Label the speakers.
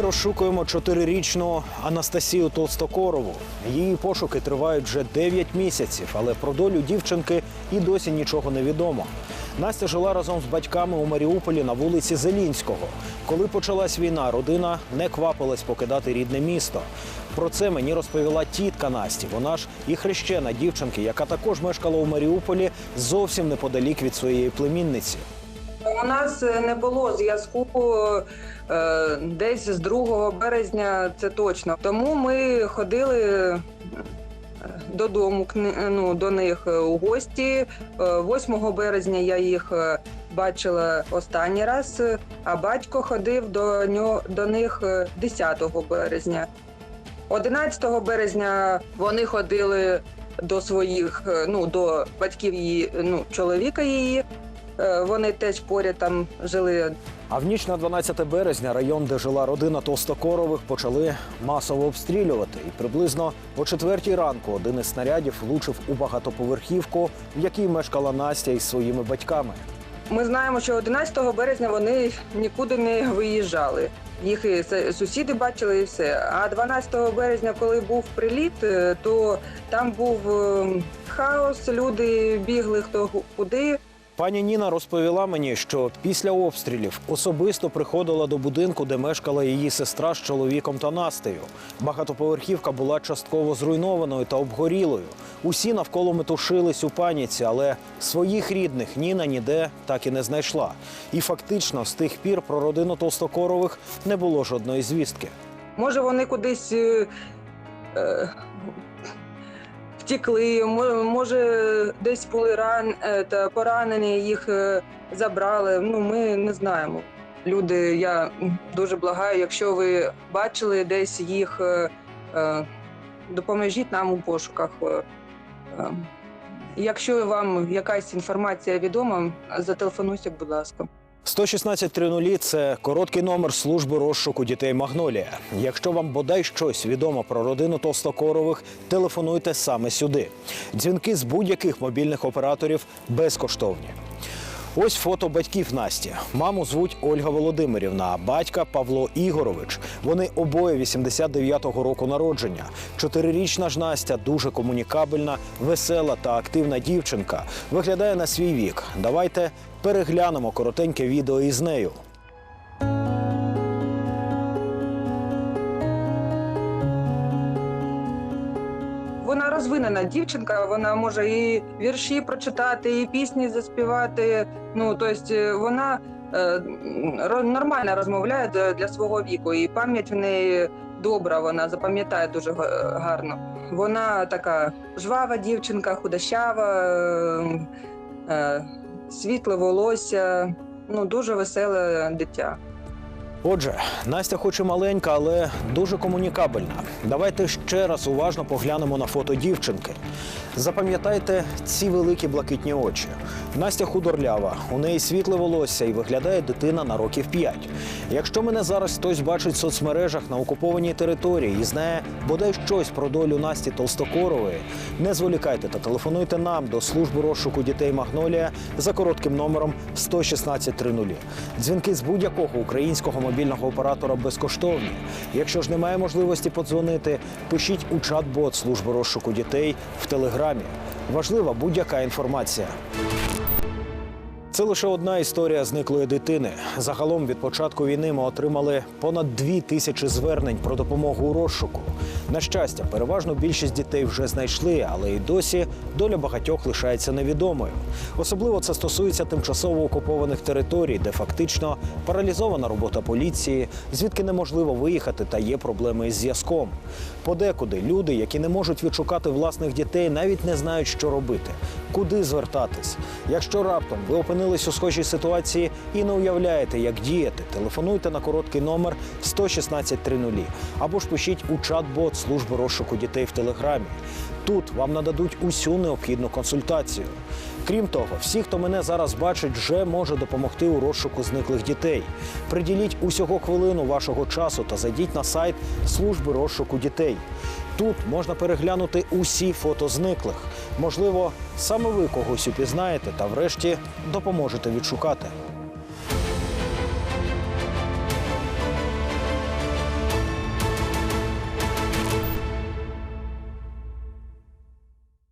Speaker 1: Розшукуємо чотирирічну Анастасію Толстокорову. Її пошуки тривають вже 9 місяців, але про долю дівчинки і досі нічого не відомо. Настя жила разом з батьками у Маріуполі на вулиці Зелінського. Коли почалась війна, родина не квапилась покидати рідне місто. Про це мені розповіла тітка Насті. Вона ж і хрещена дівчинки, яка також мешкала у Маріуполі зовсім неподалік від своєї племінниці.
Speaker 2: У нас е, не було зв'язку е, десь з 2 березня, це точно. Тому ми ходили е, додому ну, до них у гості. Е, 8 березня я їх бачила останній раз, а батько ходив до, нього, до них е, 10 березня. 11 березня вони ходили до своїх, ну, до батьків її, ну, чоловіка її. Е, Вони теж поряд там жили.
Speaker 1: А в ніч на 12 березня район, де жила родина Толстокорових, почали масово обстрілювати. І приблизно о четвертій ранку один із снарядів влучив у багатоповерхівку, в якій мешкала Настя із своїми батьками.
Speaker 2: Ми знаємо, що 11 березня вони нікуди не виїжджали. Їх і сусіди бачили і все. А 12 березня, коли був приліт, е, то там був е, хаос, люди бігли хто куди.
Speaker 1: Пані Ніна розповіла мені, що після обстрілів особисто приходила до будинку, де мешкала її сестра з чоловіком та Настею. Багатоповерхівка була частково зруйнованою та обгорілою. Усі навколо метушились у паніці, але своїх рідних Ніна ніде так і не знайшла. І фактично з тих пір про родину Толстокорових не було жодної звістки.
Speaker 2: Може, вони кудись е, втікли, мо- може, десь були ран, е, та поранені, їх е, забрали. Ну, ми не знаємо. Люди, я дуже благаю, якщо ви бачили десь їх, е, допоможіть нам у пошуках. Якщо вам якась інформація відома, зателефонуйте, будь ласка.
Speaker 1: 11630 – це короткий номер служби розшуку дітей Магнолія. Якщо вам бодай щось відомо про родину Толстокорових, телефонуйте саме сюди. Дзвінки з будь-яких мобільних операторів безкоштовні. Ось фото батьків Насті. Маму звуть Ольга Володимирівна, а батька Павло Ігорович. Вони обоє 89-го року народження. Чотирирічна ж Настя дуже комунікабельна, весела та активна дівчинка. Виглядає на свій вік. Давайте переглянемо коротеньке відео із нею.
Speaker 2: Вона розвинена дівчинка, вона може і вірші прочитати, і пісні заспівати. Ну тобто вона е, нормально розмовляє для- свого віку, і пам'ять в неї добра. Вона запам'ятає дуже га- гарно. Вона така жвава дівчинка, худощава, е, е, світле волосся. Ну дуже веселе дитя.
Speaker 1: Отже, Настя хоч і маленька, але дуже комунікабельна. Давайте ще раз уважно поглянемо на фото дівчинки. Запам'ятайте ці великі блакитні очі. Настя худорлява, у неї світле волосся і виглядає дитина на років 5. Якщо мене зараз хтось бачить в соцмережах на окупованій території і знає бодай щось про долю Насті Толстокорової, не зволікайте та телефонуйте нам до служби розшуку дітей Магнолія за коротким номером 11630. Дзвінки з будь-якого українського мобільного оператора безкоштовні. Якщо ж немає можливості подзвонити, пишіть у чат-бот служби розшуку дітей в телеграмі. Важлива будь-яка інформація. Це лише одна історія зниклої дитини. Загалом від початку війни ми отримали понад дві тисячі звернень про допомогу у розшуку. На щастя, переважно більшість дітей вже знайшли, але й досі доля багатьох лишається невідомою. Особливо це стосується тимчасово окупованих територій, де фактично паралізована робота поліції, звідки неможливо виїхати та є проблеми із зв'язком. Подекуди люди, які не можуть відшукати власних дітей, навіть не знають, що робити, куди звертатись. Якщо раптом ви опинились у схожій ситуації і не уявляєте, як діяти, телефонуйте на короткий номер 11630 або ж пишіть у чат-бот служби розшуку дітей в телеграмі. Тут вам нададуть усю необхідну консультацію. Крім того, всі, хто мене зараз бачить, вже може допомогти у розшуку зниклих дітей. Приділіть усього хвилину вашого часу та зайдіть на сайт служби розшуку дітей. Тут можна переглянути усі фото зниклих. Можливо, саме ви когось упізнаєте та врешті допоможете відшукати.